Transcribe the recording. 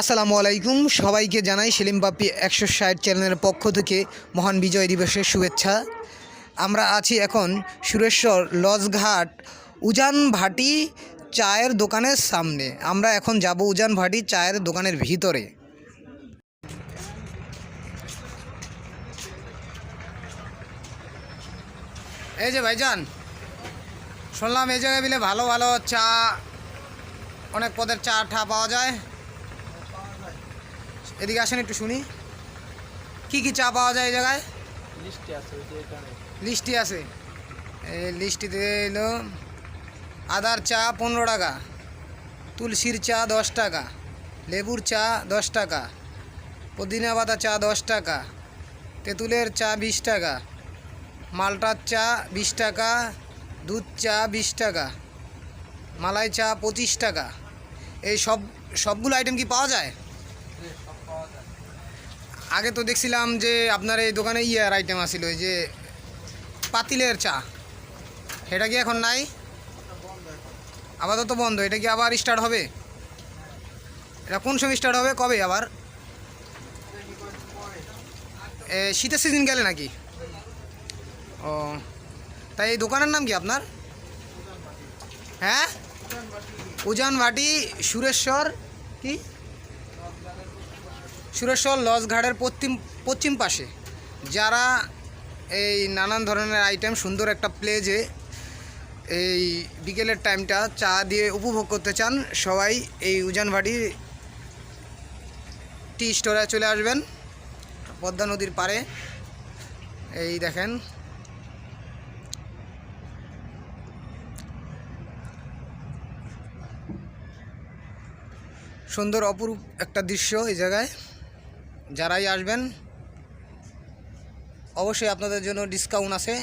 আসসালামু আলাইকুম। সবাইকে জানাই সেলিম বাপ্পি একশো ষাট চ্যানেলের পক্ষ থেকে মহান বিজয় দিবসের শুভেচ্ছা। আমরা আছি এখন সুরেশ্বর লজঘাট উজান ভাটি চায়ের দোকানের সামনে। আমরা এখন যাব উজান ভাটি চায়ের দোকানের ভিতরে। এই যে ভাইজান, শুনলাম এই জায়গায় বিলে ভালো ভালো চা, অনেক পদের চা ঠা পাওয়া যায়। এদিকে আসেন একটু শুনি। কি কি চা পাওয়া যায় এই জায়গায়? লিস্টে আছে এই লিস্টিতে এলো। আদার চা পনেরো টাকা তুলসীর চা দশ টাকা লেবুর চা দশ টাকা পুদিনা পাতা চা দশ টাকা তেঁতুলের চা বিশ টাকা মালটার চা বিশ টাকা দুধ চা বিশ টাকা মালাই চা পঁচিশ টাকা। এই সব সবগুলো আইটেম কি পাওয়া যায়? আগে তো দেখছিলাম যে আপনার এই দোকানে ইয়ার আইটেম ওই যে পাতিলের চা। এটা কি এখন নাই? আপাতত বন্ধ, এটা কি আবার স্টার্ট হবে? এটা কোন সময় স্টার্ট হবে, কবে আবার? শীতের সিজন গেলে নাকি? ও, তাই এই দোকানের নাম কি আপনার? হ্যাঁ? উজান ভাটি সুরেশ্বর, কি? সুরেশ্বর লজঘাটের পশ্চিম পশ্চিম পাশে। যারা এই নানান ধরনের আইটেম সুন্দর একটা প্লেজে এই বিকেলের টাইমটা চা দিয়ে উপভোগ করতে চান, সবাই এই উজানভাটি টি স্টোরে চলে আসবেন। পদ্মা নদীর পাড়ে। এই দেখেন সুন্দর অপরূপ একটা দৃশ্য এই জায়গায়। যারাই আসবেন অবশ্যই আপনাদের জন্য ডিসকাউন্ট আছে।